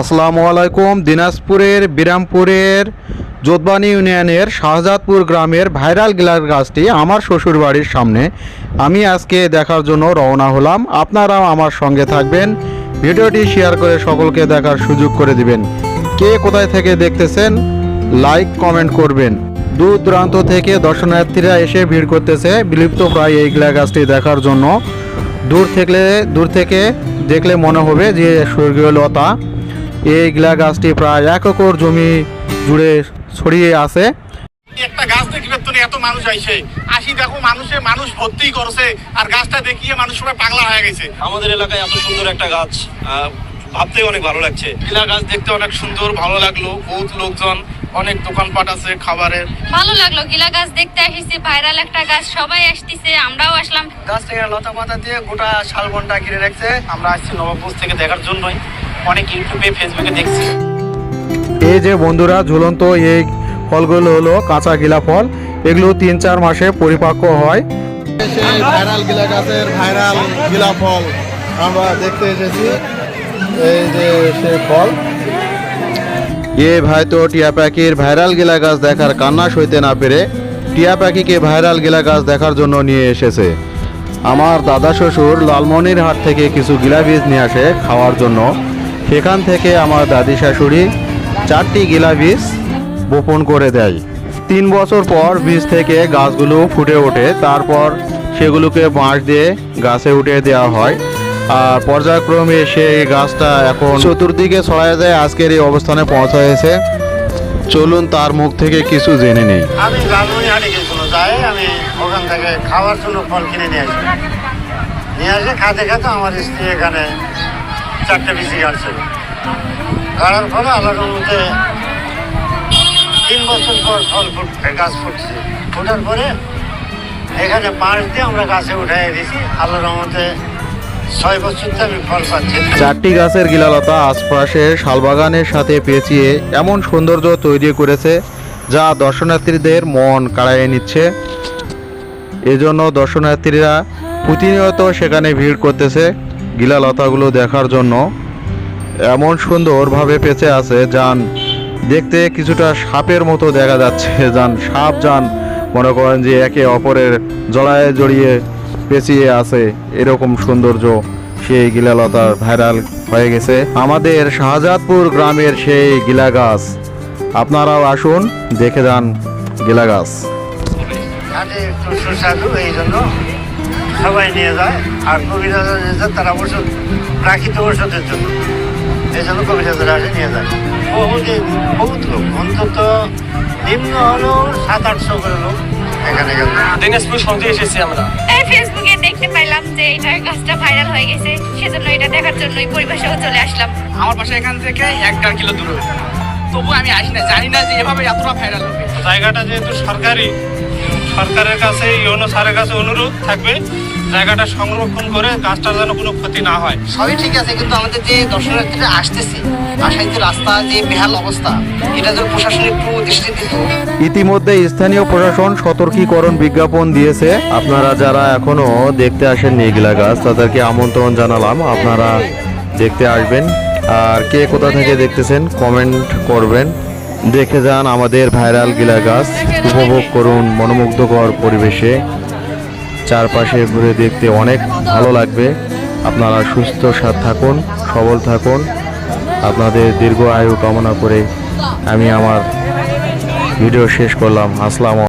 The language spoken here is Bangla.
আসসালামু আলাইকুম, দিনাজপুরের, বিরামপুরের যোধবানী ইউনিয়নের শাহজাদপুর গ্রামের ভাইরাল গিলার গাছটি আমার শ্বশুর বাড়ির সামনে আমি আজকে দেখার জন্য রওনা হলাম। আপনারাও আমার সঙ্গে থাকবেন। ভিডিওটি শেয়ার করে সকলকে দেখার সুযোগ করে দিবেন। কে কোথায় থেকে দেখতেছেন, লাইক, কমেন্ট করবেন। দূর দূরান্ত থেকে দর্শনার্থীরা এসে ভিড় করতেছে। বিলুপ্ত প্রায় এই গিলা গাছটি দেখার জন্য। দূর থেকে দূর থেকে দেখলে মনে হবে যে স্বর্গীয় লতা এই গিলা গাছটি প্রায় এক একর জমি জুড়ে ছড়িয়ে আছে। একটা গাছ দেখবে তো এত মানুষ আইছে। আসি দেখো মানুষে মানুষ ভর্তি করছে আর গাছটা দেখিয়ে মানুষ সবাই পাগলা হয়ে গেছে। আমাদের এলাকায় এত সুন্দর একটা গাছ অনেক ভালো লাগছে। গাছ দেখতে অনেক সুন্দর ভালো লাগল বহুত লোকজন অনেক দোকানপাট আছে খাবারের। ভালো লাগল গিলা গাছ দেখতে আসিছি ভাইরাল একটা গাছ সবাই আসতেছে আমরাও আসলাম। গাছ থেকে লতা পাতা দিয়ে গোটা শালবনটা ঘিরে রাখছে আমরা আসছি নবাবগঞ্জ থেকে দেখার জন্যই। অনেক ইউটিউবে ফেসবুকে দেখছি। এই যে বন্ধুরা ঝুলন্ত এই ফলগুলো হলো কাঁচা গিলা ফল। এগুলো তিন চার মাসে পরিপাক্ব হয়। সেই ভাইরাল গিলা গাছের ভাইরাল গিলা ফল। আমরা দেখতে এসেছি এই যে সেই ফল। এ ভাই তো টিয়া পাখির ভাইরাল গিলা গাছ দেখার কান্না সইতে না পেরে টিয়া পাখিকে ভাইরাল গিলা গাছ দেখার জন্য নিয়ে এসেছে। আমার দাদা শ্বশুর লালমনির হাট থেকে কিছু গিলা বীজ নিয়ে আসে খাওয়ার জন্য। সেখান থেকে আমার দাদি শাশুড়ি চারটি গিলা বীজ বপন করে দেয়। তিন বছর পর বীজ থেকে গাছগুলো ফুটে ওঠে। তারপর সেগুলোকে বাঁশ দিয়ে গাছে উঠে দেওয়া হয়। আর পর্যায়ক্রমে সেই গাছটা এখন চতুর্দিকে ছড়ায় যায় আজকের এই অবস্থানে পৌঁছা হয়েছে চলুন তার মুখ থেকে কিছু জেনে নেই। আমি আমি ওখান থেকে খাওয়ার জন্য ফল কিনে নিয়ে আসি। নিয়ে আসে, খাতে খাতে আমার স্ত্রী এখানে চারটে বিচি কাটছিল কাটার ফলে আল্লাহর মধ্যে তিন বছর পর ফল ফুটছে, গাছ ফুটছে। ফুটার পরে এখানে বাঁশ দিয়ে আমরা গাছে উঠাই দিয়েছি আল্লাহর মধ্যে চারটি গাছের গিলালতা আশপাশে শালবাগানের সাথে পেঁচিয়ে এমন সৌন্দর্য তৈরি করেছে যা দর্শনার্থীদের মন কাড়াইয়ে নিচ্ছে। এজন্য দর্শনার্থীরা প্রতিনিয়ত সেখানে ভিড় করতেছে। গিলালতাগুলো দেখার জন্য এমন সুন্দরভাবে পেঁচে আছে, যান। দেখতে কিছুটা সাপের মতো দেখা যাচ্ছে, যান। সাপ, যান, মনে করেন যে একে অপরের জড়ায় জড়িয়ে পেঁচিয়ে আছে। এরকম সৌন্দর্য সেই গিলালতার ভাইরাল হয়ে গেছে। আমাদের শাহজাদপুর গ্রামের সেই গিলা গাছ আপনারাও আসুন, দেখে যান গিলা গাছ এই জন্য। সবাই নিয়ে যায় আর কবিরাজা নিয়ে যায় তারা ওষুধ প্রাকৃতিক ওষুধের জন্য। এই জন্য কবিরাজারা আসে নিয়ে যায়। বহুত বহুত লোক। অন্তত নিম্ন হলেও সাত আটশো করে লোক এখানে গেল। দিনাজপুর সন্ধ্যে এসেছি আমরা। এই ফেসবুকে দেখতে পাইলাম যে এটা গাছটা ভাইরাল হয়ে গেছে সেজন্য এটা দেখার জন্যই পরিবেশেও চলে আসলাম। আমার বাসা এখান থেকে এক দেড় কিলো দূরে। তবু আমি আসি না জানি না যে এভাবে এতটা ভাইরাল হবে। জায়গাটা যেহেতু সরকারি সরকারের কাছে ইউনো স্যারের কাছে অনুরোধ থাকবে জায়গাটা সংরক্ষণ করে গাছটার যেন কোনো ক্ষতি না হয়। সবই ঠিক আছে কিন্তু আমাদের যে দর্শনার্থীরা আসতেছে আসায় যে রাস্তা যে বেহাল অবস্থা এটা যদি প্রশাসন একটু দৃষ্টি দিত ইতিমধ্যে স্থানীয় প্রশাসন সতর্কীকরণ বিজ্ঞাপন দিয়েছে। আপনারা যারা এখনও দেখতে আসেন গিলা গাছ তাদেরকে আমন্ত্রণ জানালাম। আপনারা দেখতে আসবেন। আর কে কোথা থেকে দেখতেছেন কমেন্ট করবেন। দেখে যান আমাদের ভাইরাল গিলা গাছ। উপভোগ করুন মনোমুগ্ধকর পরিবেশে। চারপাশে ঘুরে দেখতে অনেক ভালো লাগবে। আপনারা সুস্থ সাথ থাকুন, সবল থাকুন। আপনাদের দীর্ঘ আয়ু কামনা করে আমি আমার ভিডিও শেষ করলাম। আসসালাম